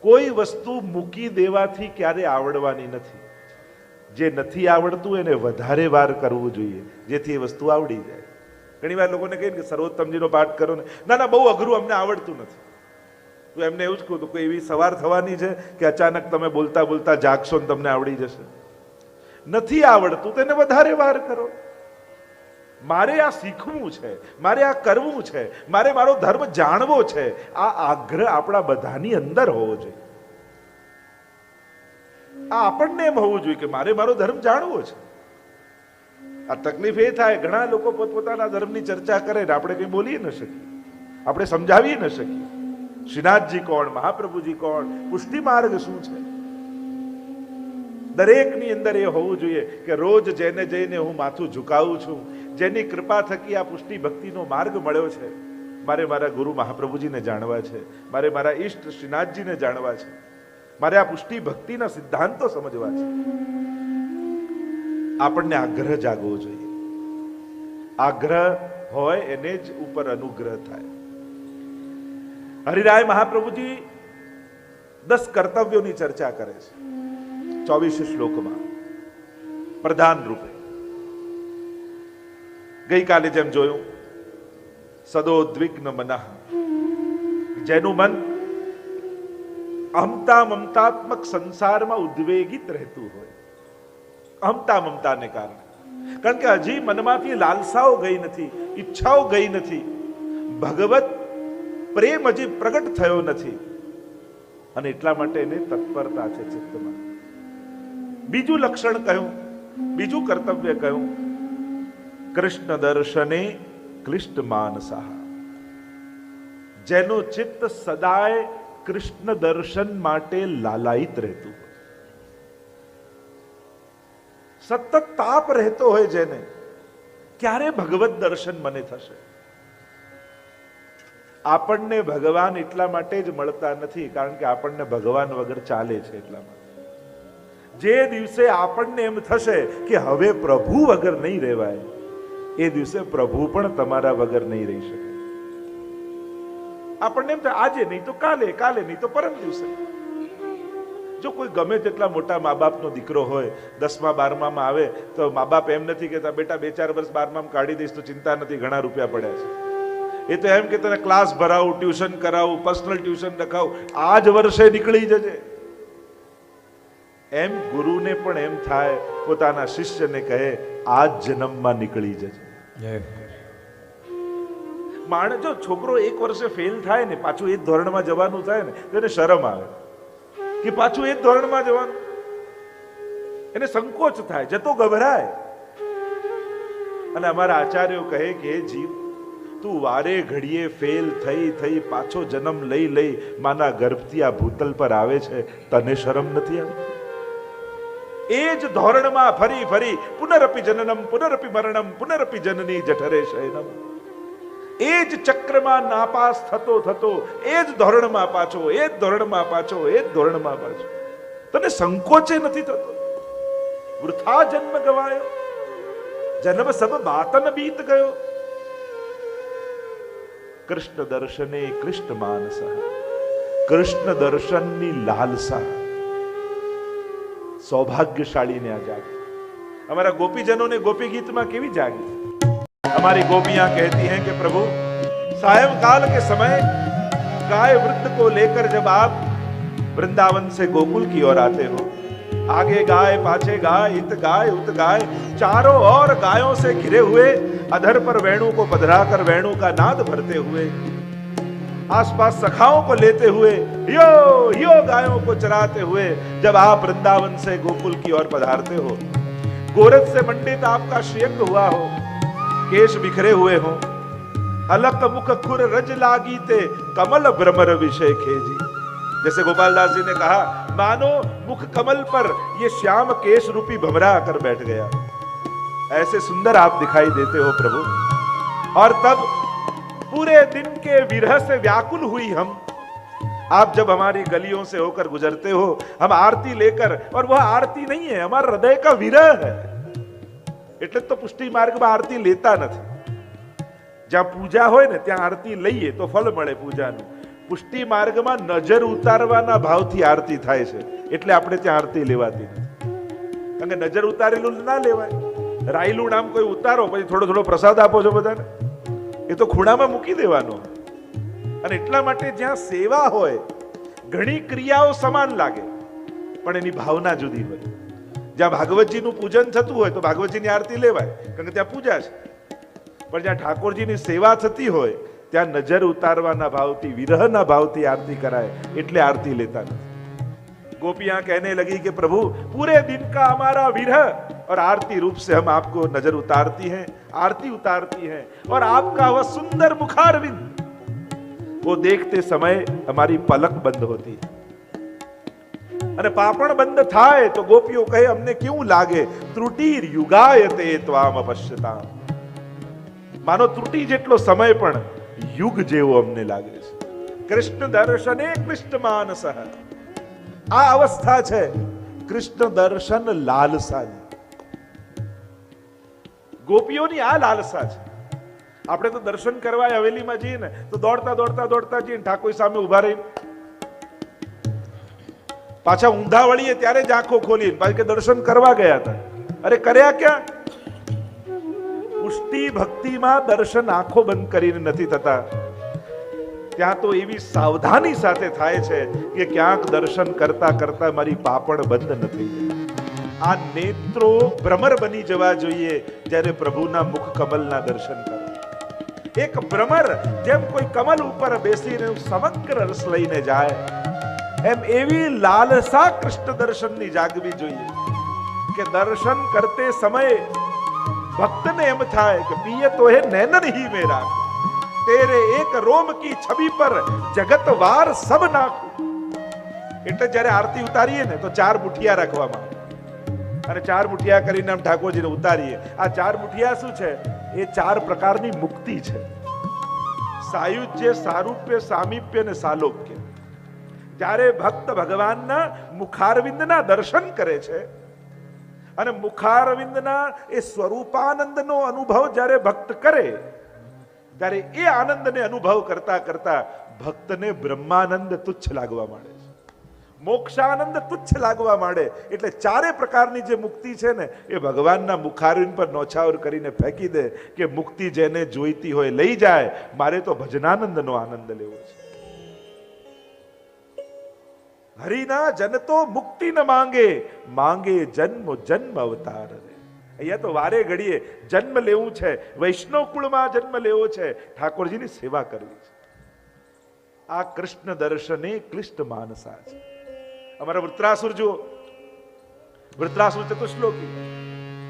કોઈ વસ્તુ મૂકી દેવાથી ક્યારે આવડવાની નથી. જે નથી આવડતું એને વધારે વાર કરવું જોઈએ, જેથી એ વસ્તુ આવડી જાય. ઘણી વાર લોકોને કહીએ કે સર્વોત્તમજીનો પાઠ કરો ને. ના ના, બહુ અઘરું, અમને આવડતું નથી. તો એમને એવું જ કહું કોઈ એવી સવાર થવાની છે કે અચાનક તમે બોલતા બોલતા જાગશો ને તમને આવડી જશે. નથી આવડતું તેને વધારે વાર કરો. મારે આ શીખવું છે, મારે આ કરવું છે, મારે મારો ધર્મ જાણવો છે. આ આગ્રહ આપણા બધાની અંદર હોવો જોઈએ. આ આપણને એમ હોવું જોઈએ કે મારે મારો ધર્મ જાણવો છે. આ તકલીફ એ થાય, ઘણા લોકો પોતપોતાના ધર્મની ચર્ચા કરે ને આપણે કંઈ બોલી ન શકીએ. આપણે સમજાવી ન શકીએ. શ્રીનાથજી કોણ, મહાપ્રભુજી કોણ પુષ્ટિ માર્ગ શું છે? દરેકની અંદર એ હોવું જોઈએ કે રોજ જેને જઈને હું માથું ઝુકાવું છું જેની કૃપા થકી આ પુષ્ટિ ભક્તિનો માર્ગ મળ્યો છે. મારે મારા ગુરુ મહાપ્રભુજીને જાણવા છે. મારે મારા ઈષ્ટ શ્રીનાથજીને જાણવા છે. મારે આ પુષ્ટિ ભક્તિના સિદ્ધાંતો સમજવા છે. આપણને આગ્રહ જાગવો જોઈએ. આગ્રહ હોય એને જ ઉપર અનુગ્રહ થાય. હરિરાય મહાપ્રભુજી દસ કર્તવ્યોની ચર્ચા કરે છે. ચોવીસ શ્લોકમાં. પ્રધાન રૂપે. ગઈકાલે જેમ જોયું સદોદ્વિગ્ન મનઃ જેનું મન અહમતા મમતાત્મક સંસારમાં ઉદ્વેગિત રહેતું હોય. અહમતા મમતાને કારણે. કારણ કે હજી મનમાંથી લાલસાઓ ગઈ નથી, ઈચ્છાઓ ગઈ નથી. ભગવત પ્રેમ હજી પ્રગટ થયો નથી. અને એટલા માટે એને તત્પરતા છે ચિત્તમાં. બીજું લક્ષણ કહ્યું બીજું કર્તવ્ય કહ્યું કૃષ્ણ દર્શને ક્લિષ્ટ માનસા. જેનું ચિત્ત સદાય કૃષ્ણ દર્શન માટે લાલાયિત રહેતું સતત તાપ રહેતો હોય જેને, ક્યારે ભગવત દર્શન મને થશે? આપણને ભગવાન એટલા માટે જ મળતા નથી, કારણ કે આપણને ભગવાન વગર ચાલે છે એટલા માટે. જે દિવસે આપણને એમ થશે કે હવે પ્રભુ વગર નહીં રહેવાય એ દિવસે પ્રભુ પણ તમારા વગર નહીં રહી શકે. આપણને એમ થાય, આજે નહીં તો કાલે કાલે નહીં તો પરમ દિવસે. જો કોઈ ગમે તેટલા મોટા મા બાપનો દીકરો હોય, દસમા, બારમામાં આવે, તો મા બાપ એમ નથી કહેતા, બેટા, બે ચાર વર્ષ બારમામાં કાઢી દઈશ તો ચિંતા નથી, ઘણા રૂપિયા પડ્યા છે. એ તો એમ કે તને ક્લાસ ભરાવું, ટ્યુશન કરાવું, પર્સનલ ટ્યુશન રખાવું આ જ વર્ષે નીકળી જજે. એમ ગુરુને પણ એમ થાય, પોતાના શિષ્યને કહે આ જન્મમાં નીકળી જજે. માણે જો છોકરો એક વર્ષે ફેલ થાય ને પાછું એ જ ધોરણમાં જવાનું થાય ને તો એને શરમ આવે. કે પાછું એ જ ધોરણમાં જવાનું. એને સંકોચ થાય જતો ગભરાય. અને અમારા આચાર્યો કહે કે જીવ તું વારે ઘડીએ ફેલ થઈ થઈ પાછો જન્મ લઈ લઈ માના ગર્ભથી આ ભૂતલ પર આવે છે તને શરમ નથી આવતી? એ જ ધોરણમાં ફરી ફરી પુનરપી જનનમ, પુનરપી મરણમ, પુનરપી જનની જઠરે શયનમ. એ જ ચક્રમાં નાપાસ થતો થતો, એ જ ધોરણમાં પાછો, એ જ ધોરણમાં પાછો, એ જ ધોરણમાં પાછો. તને સંકોચે નથી થતો? વૃથા જન્મ ગવાયો. જન્મ સબ બાતન બીત ગયો. કૃષ્ણ દર્શને કૃષ્ણ માનસ, કૃષ્ણ દર્શનની લાલસા. સૌભાગ્યશાળીને આ જાગી हमारा गोपीजनों ने गोपी गीत में केवी जागी हमारी गोपियां कहती हैं कि प्रभु सायंकाल के समय गाय वृद्ध को लेकर जब आप वृंदावन से गोकुल की ओर आते हो आगे गाय पाछे गाय इत गाय उत गाय चारों ओर गायों से घिरे हुए अधर पर वेणु को पधरा कर वेणु का नाद भरते हुए आसपास सखाओं को लेते हुए, यो यो गायों को चराते हुए, जब आप वृंदावन से गोकुल की ओर पधारते हो। गोरख से मंडित आपका श्रेयंग हुआ हो, केश बिखरे हुए हो। अलक मुख खुर रज लागी ते, कमल भ्रमर विषय खेजी। जैसे गोपाल दास जी ने कहा, मानो मुख कमल पर ये श्याम केश रूपी भमरा आकर बैठ गया। ऐसे सुंदर आप दिखाई देते हो प्रभु। और तब पूरे दिन के विरह से व्याकुल हुई हम आप जब हमारी गलियों से होकर गुजरते हो हम आरती लेकर और वह आरती नहीं है हमारा हृदय का विरह है એટલે જ તો પુષ્ટિ માર્ગમાં આરતી લેતા નથી જ્યાં પૂજા હોય ને ત્યાં આરતી લઈએ તો ફળ મળે પૂજાનું પુષ્ટિ માર્ગમાં નજર ઉતારવાના ભાવથી આરતી થાય છે એટલે આપણે ત્યાં આરતી લેવાતી નથી કારણ કે નજર ઉતારેલું ના લેવાય રાયલું નામ કોઈ ઉતારો પછી થોડો થોડો પ્રસાદ આપો છો બધાને એ તો ખૂણામાં મૂકી દેવાનો. અને એટલા માટે જ્યાં સેવા હોય, ઘણી ક્રિયાઓ સમાન લાગે, પણ એની ભાવના જુદી હોય. જ્યાં ભાગવતજીનું પૂજન થતું હોય, તો ભાગવતજીની આરતી લેવાય, કારણ કે ત્યાં પૂજા છે. પણ જ્યાં ઠાકોરજીની સેવા થતી હોય, ત્યાં નજર ઉતારવાના ભાવથી, વિરહના ભાવથી આરતી કરાય, એટલે આરતી લેતા નથી. गोपियां कहने लगी कि प्रभु पूरे दिन का हमारा विरह और आरती रूप से हम आपको नजर उतारती हैं आरती उतारती हैं और आपका वह सुंदर मुखारविंद वो देखते समय हमारी पलक બંધ होती है અને પાપણ બંધ થાય તો ગોપીઓ કહે અમને કેવું લાગે ત્રુટિર યુગાયતે ત્વામ અપશ્યતા માનો ત્રુટિ જેટલો સમય પણ યુગ જેવો અમને લાગે છે કૃષ્ણ દર્શને કૃષ્ણ માનસ આ અવસ્થા છે. કૃષ્ણ દર્શન લાલસાની ગોપીઓની આ લાલસા છે. આપણે તો દર્શન કરવા હવેલીમાં જઈએ ને, તો દોડતા દોડતા દોડતા જઈએ ઠાકોર સામે ઊભા રહીને પાછા ઊંધા વળીએ ત્યારે જ આંખો ખોલી પાછી કે દર્શન કરવા ગયા હતા. અરે કર્યા ક્યાં? પુષ્ટિ ભક્તિમાં દર્શન આંખો બંધ કરીને નથી થતા. ત્યાં તો એવી સાવધાની સાથે થાય છે કે ક્યાંક દર્શન કરતા કરતા મારી પાપડ બંધ ન થઈ જાય આ નેત્રો ભ્રમર બની જવા જોઈએ જ્યારે પ્રભુના મુખ કમલના દર્શન કરે. એક ભ્રમર જેમ કોઈ કમલ ઉપર બેસીને સમગ્ર રસ લઈને જાય, એમ એવી લાલસા કૃષ્ણ દર્શનની જાગવી જોઈએ કે દર્શન કરતે સમયે ભક્તને એમ થાય કે પિયે તો હે નૈનન હી મેરા. તેરે એક રોમ કી છબી પર જગત સબ નાખું એટલે જ્યારે આરતી ઉતારીએ ને તો ચાર મુઠિયા રાખવામાં અને ચાર મુઠિયા કરીને ઠાકોરજીને ઉતારીએ. આ ચાર મુઠિયા શું છે? એ ચાર પ્રકારની મુક્તિ છે. સાયુજ્ય, સારૂપ્ય, સામીપ્ય ને સાલોપ્ય જ્યારે ભક્ત ભગવાનના મુખારવિંદના દર્શન કરે છે, અને મુખારવિંદના એ સ્વરૂપાનંદનો અનુભવ જ્યારે ભક્ત કરે ત્યારે એ આનંદને અનુભવ કરતા કરતા ભક્તને બ્રહ્માનંદ તુચ્છ લાગવા માંડે છે. મોક્ષાનંદ તુચ્છ લાગવા માંડે. એટલે ચારે પ્રકારની જે મુક્તિ છે ને, એ ભગવાનના મુખારવિંદ પર નોછાવર કરીને ફેંકી દે કે મુક્તિ જેને જોઈતી હોય લઈ જાય. મારે તો ભજનાનંદનો આનંદ લેવો છે. હરિના જન તો મુક્તિ ન માંગે. માંગે જન્મ જન્મ અવતાર રે. અહીંયા તો વારે ઘડીએ જન્મ લેવું છે વૈષ્ણવ કુળમાં જન્મ લેવો છે. ઠાકોરજીની સેવા કરવી છે. આ કૃષ્ણ દર્શને ક્લિષ્ટ માનસા છે. અમારા વૃત્રાસુર જુઓ. વૃત્રાસુર ચતુશ્લોકી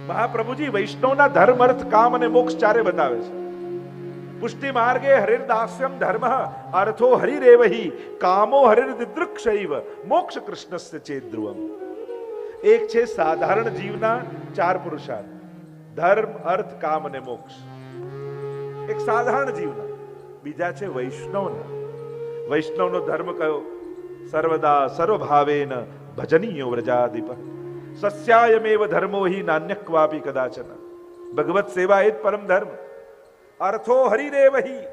મહાપ્રભુજી વૈષ્ણવના ધર્મ, અર્થ, કામ અને મોક્ષ ચારે બતાવે છે. પુષ્ટિ માર્ગે હરિર્દાસ્યમ ધર્મ, અર્થો હરિરેવહી, કામો હરિર્દૃક્ષૈવ મોક્ષ કૃષ્ણસ્ય ચેદ્રુવમ. એક છે સાધારણ જીવના ચાર પુરુષાર્થ. ધર્મ, અર્થ, કામ અને મોક્ષ. એક સાધારણ જીવના. બીજા છે વૈષ્ણવના. વૈષ્ણવનો ધર્મ કયો? સર્વદા સર્વભાવેન ભજનીયો વ્રજાધિપ સસ્યાયમેવ ધર્મો હિ નાન્યક્વાપી કદાચન. ભગવત સેવા એ જ પરમ ધર્મ. અર્થો હરિરેવહી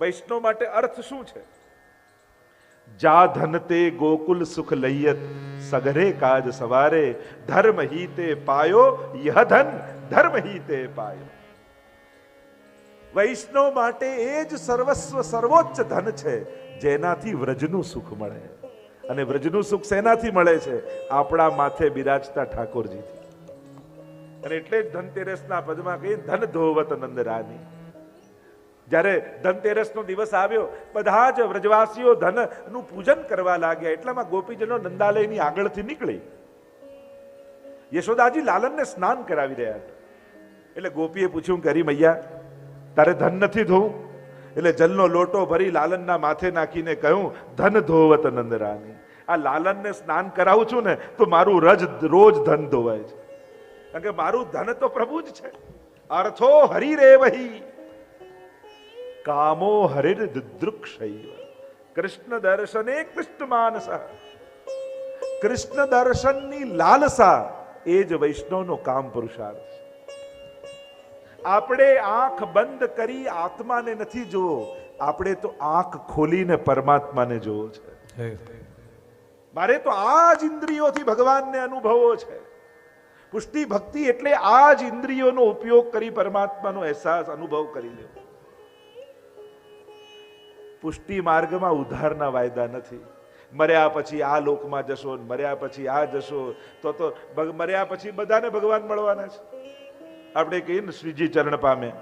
વૈષ્ણવ માટે અર્થ શું છે? જા ધન ગોકુલ સુખ લૈયત સગરે કાજ સવારે ધર્મ હી પાયો યહ ધન ધર્મ હી પાયો વૈષ્ણવ માટે એ જ સર્વસ્વ સર્વોચ્ચ ધન છે જેનાથી વ્રજનું સુખ મળે અને વ્રજનું સુખ શેનાથી મળે છે? આપણા માથે બિરાજતા ઠાકોરજીથી. અને એટલે જ ધનતેરસના પદમાં કહીએ, ધન ધોવત નંદ રાની જ્યારે ધનતેરસનો દિવસ આવ્યો, બધા જ વ્રજવાસીઓ ધનનું પૂજન કરવા લાગ્યા. એટલામાં ગોપીજનો નંદાલયની આગળથી નીકળી. યશોદાજી લાલનને સ્નાન કરાવી રહ્યા હતા. એટલે ગોપીએ પૂછ્યું કરી મૈયા, તારે ધન નથી ધોવું? એટલે જલનો લોટો ભરી લાલનના માથે નાખીને કહ્યું, ધન ધોવત નંદરાની આ લાલનને સ્નાન કરાવું છું ને, તો મારું રજ રોજ ધન ધોવાય છે. કારણ કે મારું ધન તો પ્રભુ જ છે. અર્થો હરિરેવહી. કામો હરિર દૃક્ષૈવ કૃષ્ણ દર્શને કૃષ્ણ માનસ કૃષ્ણ દર્શનની લાલસા એ જ વૈષ્ણવનો કામ પુરુષાર્થ આપણે આંખ બંધ કરી આત્માને નથી જોવો આપણે તો આંખ ખોલીને પરમાત્માને જોવો છે મારે તો આ જ ઇન્દ્રિયોથી ભગવાનને અનુભવો છે। પુષ્ટિ ભક્તિ એટલે આ જ ઇન્દ્રિયોનો ઉપયોગ કરી પરમાત્માનો અહેસાસ અનુભવ કરી લેવો। પુષ્ટિ માર્ગમાં ઉધારના વાયદા નથી. મર્યા પછી આ લોકમાં જશો મર્યા પછી આ જશો. તો તો મર્યા પછી બધાને ભગવાન મળવાના છે. આપણે કહીએ ને શ્રીજી ચરણ પામે.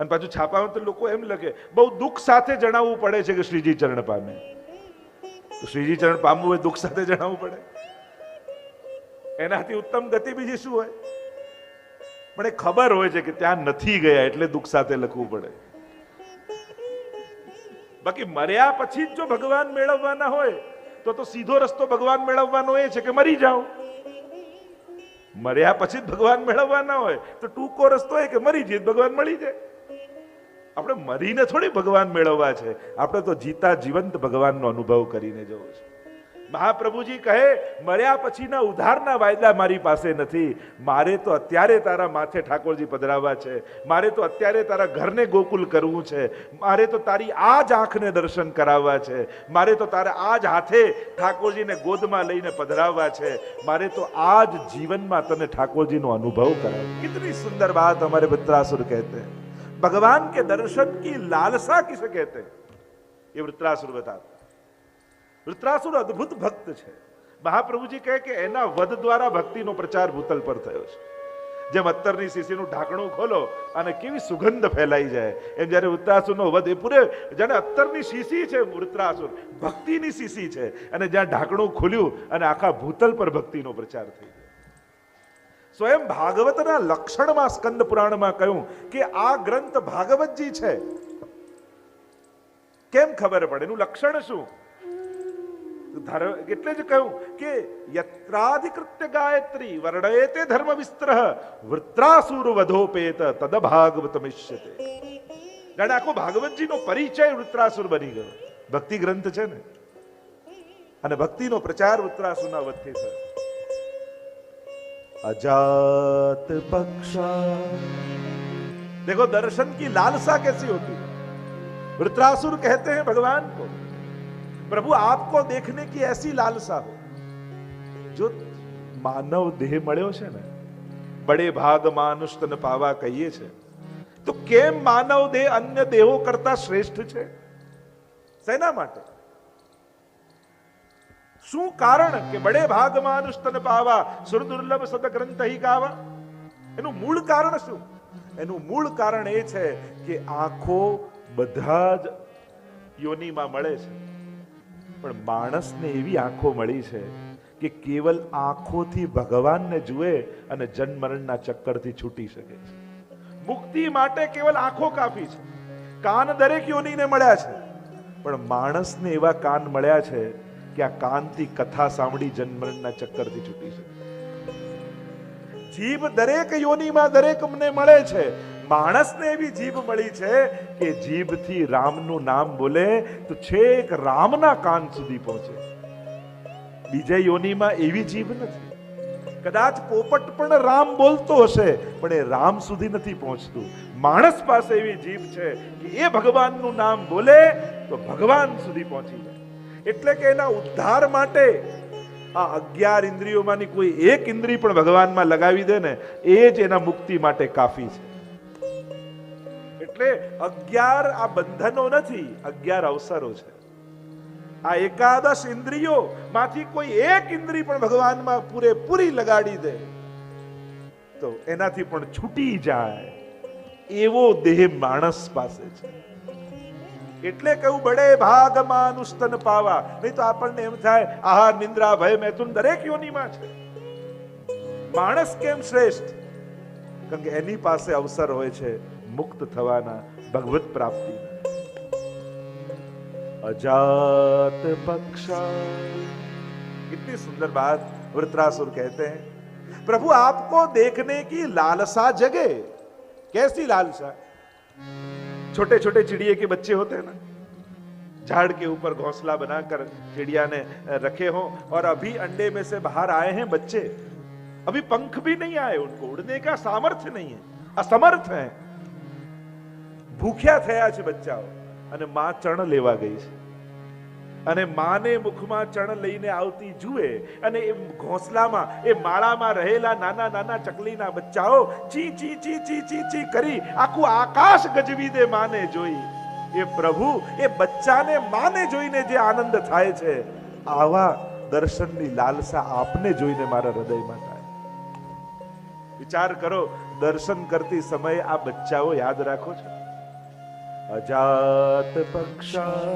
અને પાછું છાપામાં તો લોકો એમ લખે, બહુ દુઃખ સાથે જણાવવું પડે છે કે શ્રીજી ચરણ પામે. શ્રીજી ચરણ પામવું હોય, દુઃખ સાથે જણાવવું પડે. એનાથી ઉત્તમ ગતિ બીજી શું હોય? પણ એ ખબર હોય છે કે ત્યાં નથી ગયા એટલે દુઃખ સાથે લખવું પડે. બાકી મર્યા પછી જ ભગવાન મેળવવાના હોય, તો તો સીધો રસ્તો ભગવાન મેળવવાનો એ છે કે મરી જાઓ. મર્યા પછી જ ભગવાન મેળવવાના હોય, તો ટૂંકો રસ્તો એ કે મરી જઈએ, ભગવાન મળી જાય. આપણે મરીને થોડી ભગવાન મેળવવા છે. આપણે તો જીતા જીવંત ભગવાનનો અનુભવ કરીને જવું છે. મહાપ્રભુજી કહે મર્યા પછીના ઉધારના વાયદા મારી પાસે નથી મારે તો અત્યારે તારા માથે ઠાકોરજી પધરાવવા છે મારે તો અત્યારે તારા ઘરને ગોકુલ કરવું છે મારે તો તારી આ જ આંખને દર્શન કરાવવા છે મારે તો તારા આ જ હાથે ઠાકોરજીને ગોદમાં લઈને પધરાવવા છે મારે તો આ જ જીવનમાં તને ઠાકોરજીનો અનુભવ કરાવ कितनी सुंदर बात हमारे वृत्रासुर कहते हैं भगवान के दर्शन की लालसा किसे कहते हैं ये वृत्रासुर बताते हैं વૃત્રાસુર અદ્ભુત ભક્ત છે. મહાપ્રભુજી કહે કે એના વધ દ્વારા ભક્તિનો પ્રચાર ભૂતલ પર થયો છે. જેમ અત્તરની શીશીનું ઢાંકણું ખોલો અને કેવી સુગંધ ફેલાઈ જાય. એમ જ્યારે વૃત્રાસુરનો વધ એ પૂરે, જાણે અત્તરની શીશી છે વૃત્રાસુર ભક્તિની શીશી છે. અને જ્યાં ઢાંકણું ખુલ્યું અને આખા ભૂતલ પર ભક્તિનો પ્રચાર થઈ ગયો. સ્વયં ભાગવતના લક્ષણમાં સ્કંદ પુરાણમાં કહ્યું કે આ ગ્રંથ ભાગવતજી છે. કેમ ખબર પડે? એનું લક્ષણ શું? ધારો એટલે જ કહ્યું કે યત્રાધિકૃત્ય ગાયત્રી વર્ણયતે ધર્મ વિસ્તર વૃત્રાસુર વધોપેત તદ ભાગવત મિષ્યતે જાણે આખો ભાગવતજીનો પરિચય વૃત્રાસુર બની ગયો ભક્તિ ગ્રંથ છે ને અને ભક્તિનો પ્રચાર વૃત્રાસુરના વચ્ચે છે अजात पक्षा देखो दर्शन की लालसा कैसी होती है वृत्रासुर कहते हैं भगवान को प्रभु आपको देखने की ऐसी लालसा हो જો માનવ દેહ મળ્યો છે ને બડે ભાગ માનુષ તને પાવા કહીએ છે તો કેમ માનવ દેહ અન્ય દેહો કરતા શ્રેષ્ઠ છે શેના માટે શું કારણ કે બડે ભાગ માનુષ તન પાવા સુર દુર્લભ સદ ગ્રંથ હી ગાવા એનું મૂળ કારણ શું એનું મૂળ કારણ એ છે કે આંખો બધા જ યોનિમાં મળે છે પણ માણસને એવી આંખો મળી છે કે કેવલ આંખોથી ભગવાનને જુએ અને જન્મરણના ચક્કરથી છૂટી શકે છે. મુક્તિ માટે કેવલ આંખો કાફી છે. કાન દરેક યોનીને મળ્યા છે. પણ માણસને એવા કાન મળ્યા છે કે આ કાનથી કથા સાંભળી જન્મરણના ચક્કરથી છૂટી શકે. જીભ દરેક યોનીમાં દરેક મને મળે છે. માણસને એવી જીભ મળી છે કે જીભથી રામનું નામ બોલે તો છેક રામના કાન સુધી પહોંચે. બીજે યોનીમાં એવી જીભ નથી. કદાચ પોપટ પણ રામ બોલતો હશે, પણ એ રામ સુધી નથી પહોંચતું. માણસ પાસે એવી જીભ છે કે એ ભગવાનનું નામ બોલે તો ભગવાન સુધી પહોંચી જાય. એટલે કે એના ઉદ્ધાર માટે આ અગિયાર ઇન્દ્રિયોમાંની કોઈ એક ઇન્દ્રિય પણ ભગવાનમાં લગાવી દે ને, એ જ એના મુક્તિ માટે કાફી છે. એટલે અગિયાર આ બંધનો નથી, અગિયાર અવસરો છે. આ એકાદશ ઇન્દ્રિયો માંથી કોઈ એક ઇન્દ્રિય પણ ભગવાનમાં પૂરેપૂરી લગાડી દે, તો એનાથી પણ છૂટી જાય. એવો દેહ માણસ પાસે છે. એટલે કહ્યું બડે ભાગ અનુસ્તન પાવા. નહીં તો આપણને એમ થાય, આહાર, નિંદ્રા, ભય, મૈથુન દરેક યોનીમાં છે. માણસ કેમ શ્રેષ્ઠ? કારણ કે એની પાસે અવસર હોય છે. મુક્ત થવાના ભગવત પ્રાપ્તિ अजात पक्षा कितनी सुंदर बात वृत्रासुर कहते हैं प्रभु आपको देखने की लालसा जगे कैसी लालसा छोटे छोटे चिड़िए के बच्चे होते हैं ना झाड़ के ऊपर घोंसला बनाकर चिड़िया ने रखे हो और अभी अंडे में से बाहर आए हैं बच्चे अभी पंख भी नहीं आए उनको उड़ने का सामर्थ्य नहीं है असमर्थ है ભૂખ્યા થયા છે બચ્ચાઓ. અને માં ચણ લેવા ગઈ છે. અને માને મુખમાં ચણ લઈને આવતી જુએ અને એ ઘોંસલામાં, એ માળામાં રહેલા નાના નાના ચકલીના બચ્ચાઓ ચી ચી ચી ચી ચી ચી કરી આખું આકાશ ગજવી દે માને જોઈ. એ પ્રભુ, એ બચ્ચાને માને જોઈને જે આનંદ થાય છે, આવા દર્શનની લાલસા આપને જોઈને મારા હૃદયમાં થાય. વિચાર કરો, દર્શન કરતી સમયે આ બચ્ચાઓ યાદ રાખો છો. અજાત પક્ષા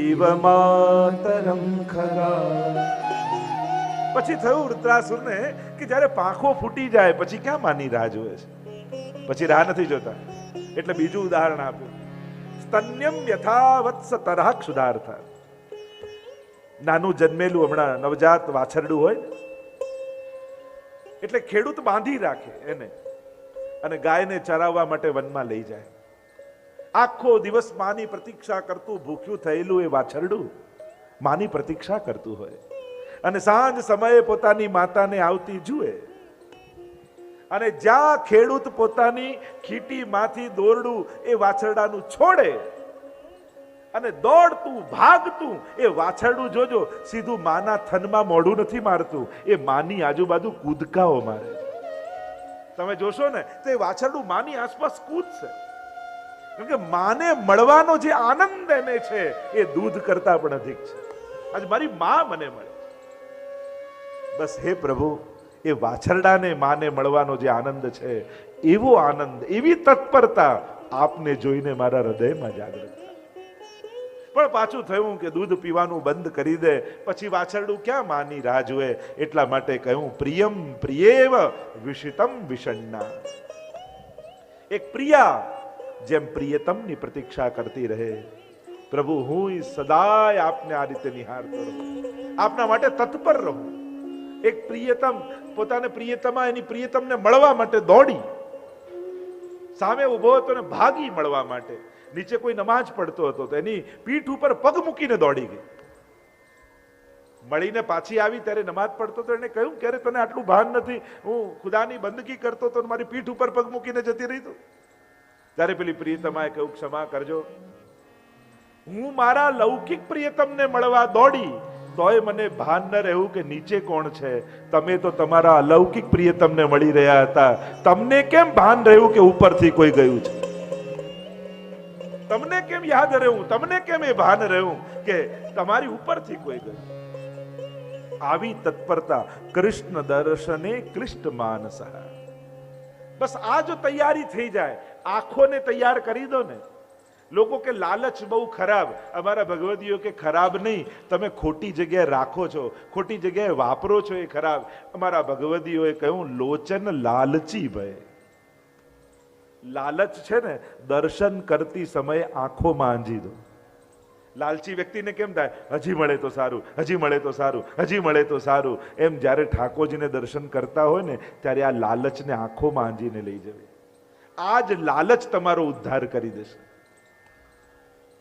ઇવ માતરમ ખરા પછી થયું વૃત્રાસુરને કે જ્યારે પાંખો ફૂટી જાય, પછી ક્યાં માની રાહ જોવે છે? પછી રાહ નથી જોતા. એટલે બીજું ઉદાહરણ આપ્યું સ્તન્યમ યથાવત્સ તરહ ક્ષુધાર્થ નાનું જન્મેલું હમણાં નવજાત વાછરડું હોય એટલે ખેડૂત બાંધી રાખે એને અને ગાયને ચરાવવા માટે વનમાં લઈ જાય. આખો દિવસ માની પ્રતીક્ષા કરતું, ભૂખ્યું થયેલું એ વાછરડું માની પ્રતીક્ષા કરતું હોય. અને સાંજ સમયે પોતાની માતાને આવતી જુએ. અને જ્યાં ખેડૂત પોતાની ખીટીમાંથી દોરડું એ વાછરડાનું છોડે અને દોડતું, ભાગતું એ વાછરડું જોજો, સીધું માના થનમાં મોઢું નથી મારતું. એ માની આજુબાજુ કૂદકાઓ મારે. તમે જોશો ને, તો એ વાછરડું માની આસપાસ કૂદશે. કેમ કે માને મળવાનો જે આનંદ એને છે, એ દૂધ કરતા પણ અધિક છે. આજ મારી મા મને મળે બસ હે પ્રભુ, એ વાછરડાને માને મળવાનો જે આનંદ છે, એવો આનંદ, એવી તત્પરતા આપને જોઈને મારા હૃદયમાં જાગૃત પણ પાછું થયું કે દૂધ પીવાનું બંધ કરી દે, પછી વાછરડું ક્યાં માની રાહ જુએ? એટલા માટે કહ્યું, પ્રિયમ પ્રિયેવ વિષિતમ વિષણના એક પ્રિયા જેમ પ્રિયતમની પ્રતીક્ષા કરતી રહે. પ્રભુ, હું સદાય આપને આ રીતે નિહાળતો રહું આપના માટે તત્પર રહું. એક પ્રિયતમ, પોતાને પ્રિયતમા એની પ્રિયતમને મળવા માટે દોડી. સામે ઊભો હતો ને ભાગી મળવા માટે. નીચે કોઈ નમાજ પડતો હતો તો એની પીઠ ઉપર પગ મૂકીને દોડી ગઈ. મળીને પાછી આવી ત્યારે નમાજ પડતો તો એને કહ્યું કે તને આટલું ભાન નથી? હું ખુદાની બંદગી કરતો તો મારી પીઠ ઉપર પગ મૂકીને જતી રહી તું. ત્યારે પેલી પ્રિયતમાએ કહ્યું, ક્ષમા કરજો. હું મારા લૌકિક પ્રિયતમને મળવા દોડી, તોય મને ભાન ન રહેવું કે નીચે કોણ છે. તમે તો તમારા અલૌકિક પ્રિયતમને મળી રહ્યા હતા. તમને કેમ ભાન રહ્યું કે ઉપરથી કોઈ ગયું છે? તમને કેમ યાદ રહ્યું? તમને કેમ એ ભાન રહ્યું કે તમારી ઉપરથી કોઈ ગયું? આવી તત્પરતા કૃષ્ણ દર્શને કૃષ્ણ માનસ. બસ આ જો તૈયારી થઈ જાય, આંખોને તૈયાર કરી દો ને. લોકો કે લાલચ બહુ ખરાબ. અમારા ભગવદીઓ કે ખરાબ નહીં, તમે ખોટી જગ્યાએ રાખો છો, ખોટી જગ્યાએ વાપરો છો એ ખરાબ. અમારા ભગવદીઓએ કહ્યું, લોચન લાલચી ભય. લાલચ છે ને, દર્શન કરતી સમયે આંખોમાં આંજી દો. લાલચી વ્યક્તિને કેમ થાય? હજી મળે તો સારું, હજી મળે તો સારું, હજી મળે તો સારું. એમ જ્યારે ઠાકોરજીને દર્શન કરતા હોય ને, ત્યારે આ લાલચને આંખોમાં આંજીને લઈ જવી. આ જ લાલચ તમારો ઉદ્ધાર કરી દેશે.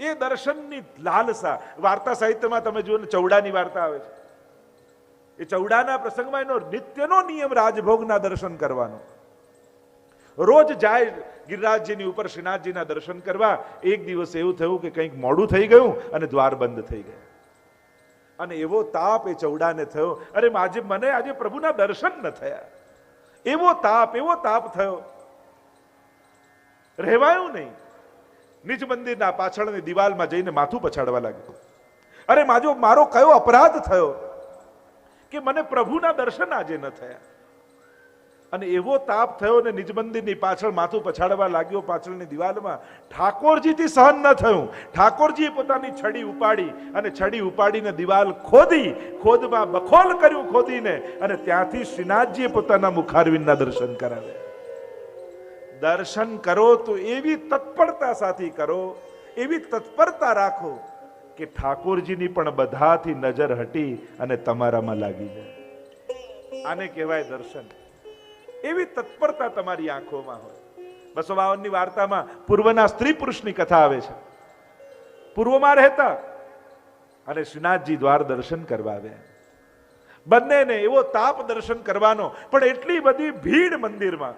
એ દર્શનની લાલસા, વાર્તા સાહિત્યમાં તમે જુઓ ને, ચૌડાની વાર્તા આવે છે. એ ચૌડાના પ્રસંગમાં એનો નિત્યનો નિયમ રાજભોગના દર્શન કરવાનો. રોજ જાય ગિરિરાજજીની ઉપર શ્રીનાથજીના દર્શન કરવા. એક દિવસ એવું થયું કે કંઈક મોડું થઈ ગયું અને દ્વાર બંધ થઈ ગયા. અને એવો તાપ એ ચૌડાને થયો. અરે આજે મને આજે પ્રભુના દર્શન ન થયા. એવો તાપ એવો તાપ થયો. રહેવાયું નહીં. નિજ મંદિરના પાછળની દિવાલમાં જઈને માથું પછાડવા લાગ્યું. અરે માજો, મારો કયો અપરાધ થયો કે મને પ્રભુના દર્શન આજે ન થયા? અને એવો તાપ થયો ને નિજ મંદિરની પાછળ માથું પછાડવા લાગ્યો પાછળની દિવાલમાં, ઠાકોરજીથી સહન ન થયું. ઠાકોરજીએ પોતાની છડી ઉપાડી અને છડી ઉપાડીને દિવાલ ખોદી, ખોદમાં બખોલ કર્યું ખોદીને અને ત્યાંથી શ્રીનાથજીએ પોતાના મુખારવિંદના દર્શન કરાવ્યા. દર્શન કરો તો એવી તત્પરતા સાથે કરો, એવી તત્પરતા રાખો કે ઠાકોરજીની પણ બધાથી નજર હટી અને તમારામાં લાગી જાય. આને કહેવાય દર્શન. એવી તત્પરતા તમારી આંખોમાં હોય. બસો બાવનની વાર્તામાં પૂર્વના સ્ત્રી પુરુષની કથા આવે છે. પૂર્વમાં રહેતા અને શ્રીનાથજી દ્વાર દર્શન કરવા આવ્યા. બંનેને એવો તાપ દર્શન કરવાનો, પણ એટલી બધી ભીડ મંદિરમાં.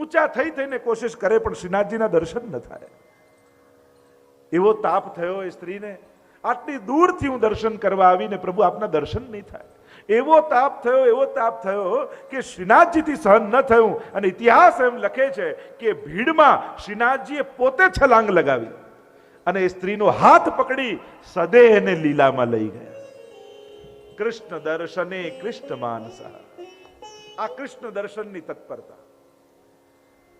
ઊંચા થઈ થઈને કોશિશ કરે, પણ શ્રીનાથજીના દર્શન ન થાય. એવો તાપ થયો એ સ્ત્રીને. આટલી દૂરથી હું દર્શન કરવા આવીને પ્રભુ આપના દર્શન નહીં થાય. એવો તાપ થયો, એવો તાપ થયો કે શ્રીનાથજીથી સહન ન થયું. અને ઇતિહાસ એમ લખે છે કે ભીડમાં શ્રીનાથજીએ પોતે છલાંગ લગાવી અને એ સ્ત્રીનો હાથ પકડી સદેહ એને લીલામાં લઈ ગયા. કૃષ્ણ દર્શને કૃષ્ણ માનસા. આ કૃષ્ણ દર્શનની તત્પરતા.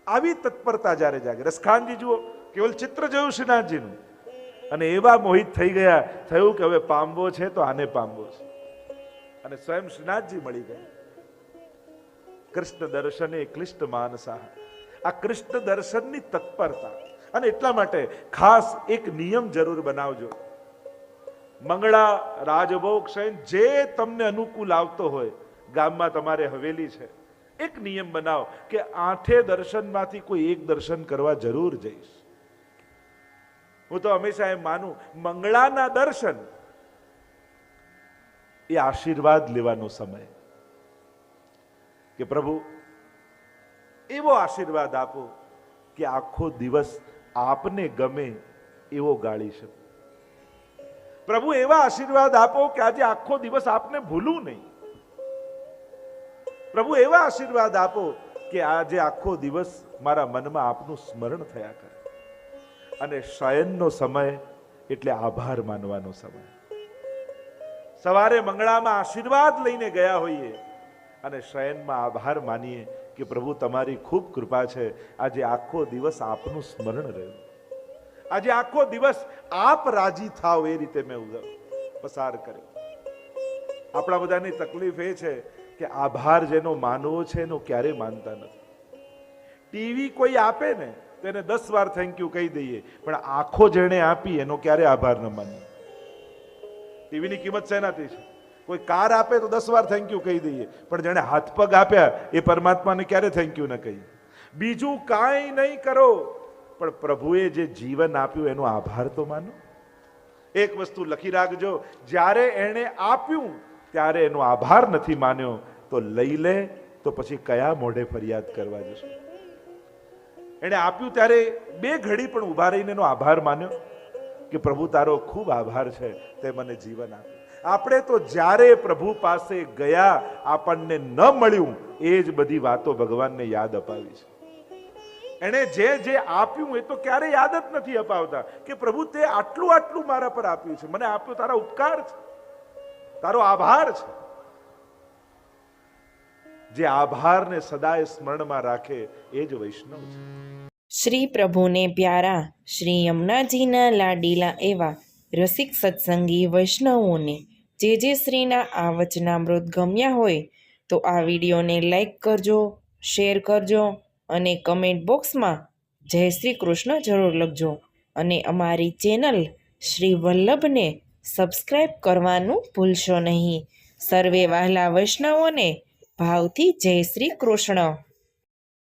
આવી તત્પરતા જ્યારે જાગે, રસખાનજી જુઓ, કેવલ ચિત્ર જોયું શ્રીનાથજીનું. અને એવા મોહિત થઈ ગયા, થયું કે હવે પામવો છે તો આને પામવો છે. અને સ્વયં શ્રીનાથજી મળી ગયા. કૃષ્ણ દર્શને ક્લિષ્ટ માનસા. આ કૃષ્ણ દર્શનની તત્પરતા. અને એટલા માટે ખાસ એક નિયમ જરૂર બનાવજો. મંગળા રાજભોગ શયન જે તમને અનુકૂળ આવતો હોય, ગામમાં તમારે હવેલી છે, એક નિયમ બનાવો કે આઠે દર્શનમાંથી કોઈ એક દર્શન કરવા જરૂર જઈશ. હું તો હંમેશા એમ માનું, મંગળાના દર્શન એ આશીર્વાદ લેવાનો સમય. કે પ્રભુ, એવો આશીર્વાદ આપો કે આખો દિવસ આપને ગમે એવો ગાળી શકું. પ્રભુ, એવા આશીર્વાદ આપો કે આજે આખો દિવસ આપને ભૂલું નહીં. પ્રભુ, એવા આશીર્વાદ આપો કે આજે આખો દિવસ મારા મનમાં આપનું સ્મરણ થયા કરે. અને શયનનો સમય એટલે આભાર માનવાનો સમય. સવારે મંગળામાં આશીર્વાદ લઈને ગયા હોઈએ. અને શયનમાં આભાર માનીએ કે પ્રભુ તમારી ખૂબ કૃપા છે. આજે આખો દિવસ આપનું સ્મરણ રહ્યું. આજે આખો દિવસ આપ રાજી થાવ એ રીતે મેં પસાર કર્યો. આપણા બધાની તકલીફ એ છે કે આભાર જેનો માનવો છે એનો ક્યારે માનતા નથી. ટીવી કોઈ આપે ને, તો એને દસ વાર થેન્ક યુ કહી દઈએ. પણ આખો જેણે આપી એનો ક્યારે આભાર ન માનીએ. ટીવીની કિંમત શેનાથી છે? કોઈ કાર આપે તો દસ વાર થેન્ક યુ કહી દઈએ. પણ જેણે હાથ પગ આપ્યા, એ પરમાત્માને ક્યારે થેન્ક યુ ન કહીએ બીજું કાંઈ નહીં કરો. પણ પ્રભુએ જે જીવન આપ્યું, એનો આભાર તો માનો. એક વસ્તુ લખી રાખજો. જ્યારે એણે આપ્યું, ત્યારે એનો આભાર નથી માન્યો. તો લઈ લે, તો પછી કયા મોઢે ફરિયાદ કરવા જશે? એણે આપ્યું ત્યારે બે ઘડી પણ ઊભા રહીને એનો આભાર માન્યો. કે પ્રભુ તારો ખૂબ આભાર છે તે મને જીવન આપ્યું આપણે તો જ્યારે પ્રભુ પાસે ગયા, આપણને ન મળ્યું, એ જ બધી વાતો ભગવાનને યાદ અપાવી છે. એણે જે જે આપ્યું, એ તો ક્યારે યાદ જ નથી અપાવતા કે પ્રભુ તે આટલું આટલું મારા પર આપ્યું છે. મને આપ્યો તારા ઉપકાર છે. તારો આભાર છે. જે આભારને સદાય સ્મરણમાં રાખે, એ જ વૈષ્ણવ છે. શ્રી પ્રભુને પ્યારા, શ્રી યમુનાજીના લાડીલા એવા રસિક સત્સંગી વૈષ્ણવોને જે જે શ્રીના આ વચનામૃત ગમ્યા હોય તો આ વિડીયોને લાઈક કરજો, શેર કરજો અને કમેન્ટ બોક્સમાં જય શ્રી કૃષ્ણ જરૂર લખજો અને અમારી ચેનલ શ્રી વલ્લભને સબસ્ક્રાઈબ કરવાનું ભૂલશો નહીં. સર્વે વહાલા વૈષ્ણવોને ભાવથી જય શ્રી કૃષ્ણ.